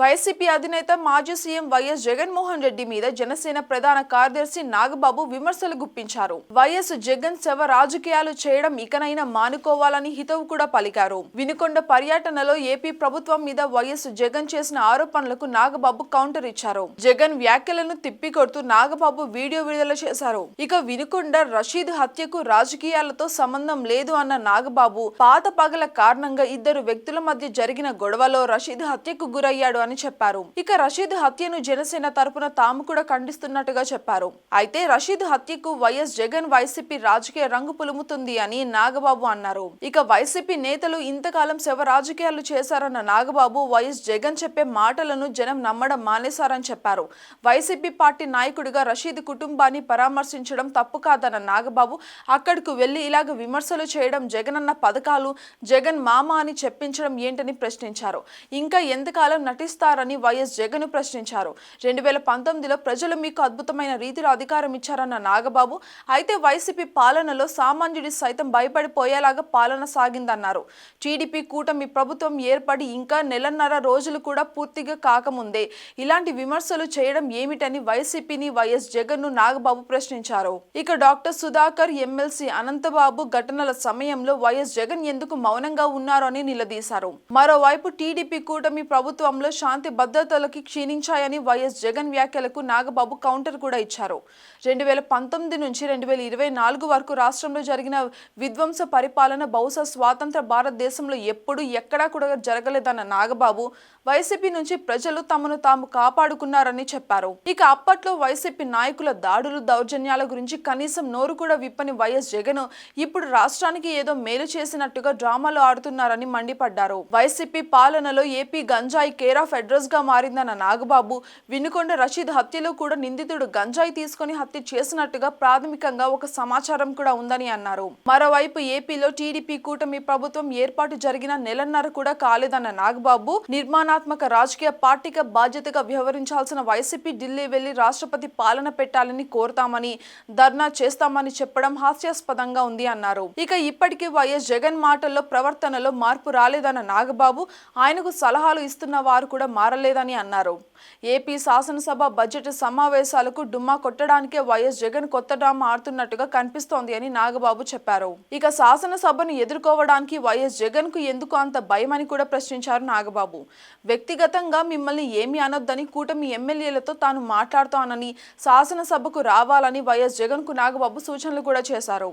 YCP అధినేత మాజీ CM YS Jaganmohan Reddy మీద జనసేన ప్రధాన కార్యదర్శి నాగబాబు విమర్శలు గుప్పించారు. వైఎస్ జగన్ శవ రాజకీయాలు చేయడం ఇకనైనా మానుకోవాలని హితవు కూడా పలికారు. వినుకొండ పర్యటనలో ఏపీ ప్రభుత్వం మీద వైఎస్ జగన్ చేసిన ఆరోపణలకు నాగబాబు కౌంటర్ ఇచ్చారు. జగన్ వ్యాఖ్యలను తిప్పికొడుతూ నాగబాబు వీడియో విడుదల చేశారు. ఇక వినుకొండ రషీద్ హత్యకు రాజకీయాలతో సంబంధం లేదు అన్న నాగబాబు పాత పగల కారణంగా ఇద్దరు వ్యక్తుల మధ్య జరిగిన గొడవలో రషీద్ హత్యకు గురయ్యాడు అని చెప్పారు. ఇక రషీద్ హత్యను జనసేన తరపున తాము కూడా ఖండిస్తున్నట్టుగా చెప్పారు. అయితే రషీద్ హత్యకు వైఎస్ జగన్ వైసీపీ రాజకీయ రంగు పులుముతుంది అని నాగబాబు అన్నారు. ఇక వైసీపీ నేతలు ఇంతకాలం శవ రాజకీయాలు చేశారన్న నాగబాబు వైఎస్ జగన్ చెప్పే మాటలను జనం నమ్మడం మానేశారని చెప్పారు. వైసీపీ పార్టీ నాయకుడిగా రషీద్ కుటుంబాన్ని పరామర్శించడం తప్పు కాదన్న నాగబాబు అక్కడకు వెళ్ళి ఇలాగ విమర్శలు చేయడం జగన్ అన్న పథకాలు జగన్ మామ అని చెప్పించడం ఏంటని ప్రశ్నించారు. ఇంకా ఎంతకాలం నటిస్తారని వైఎస్ జగన్ ప్రశ్నించారు. రెండు వేల పంతొమ్మిదిలో ప్రజలు మీకు అద్భుతమైన రీతిలో అధికారం ఇచ్చారన్న నాగబాబు అయితే వైసీపీ పాలనలో సామాన్యుడి సైతం భయపడిపోయేలాగా పాలన సాగిందన్నారు. టీడీపీ కూటమి ప్రభుత్వం ఏర్పడి ఇంకా నెలన్నర రోజులు కూడా పూర్తిగా కాకముందే. ఇలాంటి విమర్శలు చేయడం ఏమిటని వైసీపీని వైఎస్ జగన్ను నాగబాబు ప్రశ్నించారు. ఇక డాక్టర్ సుధాకర్ ఎమ్మెల్సీ అనంతబాబు ఘటనల సమయంలో వైఎస్ జగన్ ఎందుకు మౌనంగా ఉన్నారని నిలదీశారు. మరోవైపు టీడీపీ కూటమి ప్రభుత్వంలో శాంతి భద్రతలకి క్షీణించాయని వైఎస్ జగన్ వ్యాఖ్యలకు నాగబాబు కౌంటర్ కూడా ఇచ్చారు. రెండు వేల పంతొమ్మిది నుంచి రెండు వేల ఇరవై నాలుగు వరకు రాష్ట్రంలో జరిగిన విధ్వంస పరిపాలన బహుశా స్వాతంత్ర భారతదేశంలో ఎప్పుడు ఎక్కడా కూడా జరగలేదన్న నాగబాబు వైసీపీ నుంచి ప్రజలు తమను తాము కాపాడుకున్నారని చెప్పారు. ఇక అప్పట్లో వైసీపీ నాయకుల దాడులు దౌర్జన్యాల గురించి కనీసం నోరు కూడా విప్పని వైఎస్ జగన్ ఇప్పుడు రాష్ట్రానికి ఏదో మేలు చేసినట్టుగా డ్రామాలు ఆడుతున్నారని మండిపడ్డారు. వైసీపీ పాలనలో ఏపీ గంజాయి కేర్ ఆఫ్ అడ్రస్గా మారిందన్న నాగబాబు వినుకొండ రషీద్ హత్యలో కూడా నిందితుడు గంజాయి తీసుకొని హత్య చేసినట్టుగా ప్రాథమికంగా ఒక సమాచారం కూడా ఉందని అన్నారు. మరోవైపు ఏపీలో టీడీపీ కూటమి ప్రభుత్వం ఏర్పాటు జరిగిన నెలన్నర కూడా కాలేదన్న నాగబాబు నిర్మాణాత్మక రాజకీయ పార్టీగా బాధ్యతగా వ్యవహరించాల్సిన వైసీపీ ఢిల్లీ వెళ్ళి రాష్ట్రపతి పాలన పెట్టాలని కోరుతామని ధర్నా చేస్తామని చెప్పడం హాస్యాస్పదంగా ఉంది అన్నారు. ఇక ఇప్పటికీ వైఎస్ జగన్ మాటల్లో ప్రవర్తనలో మార్పు రాలేదన్న నాగబాబు ఆయనకు సలహాలు ఇస్తున్న వారు కూడా మారలేదని అన్నారు. ఏపీ శాసనసభ బడ్జెట్ సమావేశాలకు డుమ్మా కొట్టడానికే వైఎస్ జగన్ కొత్త డ్రామా ఆడుతున్నట్టుగా కనిపిస్తోంది అని నాగబాబు చెప్పారు. ఇక శాసనసభను ఎదుర్కోవడానికి వైఎస్ జగన్కు ఎందుకు అంత భయమని కూడా ప్రశ్నించారు నాగబాబు. వ్యక్తిగతంగా మిమ్మల్ని ఏమీ అనొద్దని కూటమి ఎమ్మెల్యేలతో తాను మాట్లాడుతానని శాసనసభకు రావాలని వైఎస్ జగన్కు నాగబాబు సూచనలు కూడా చేశారు.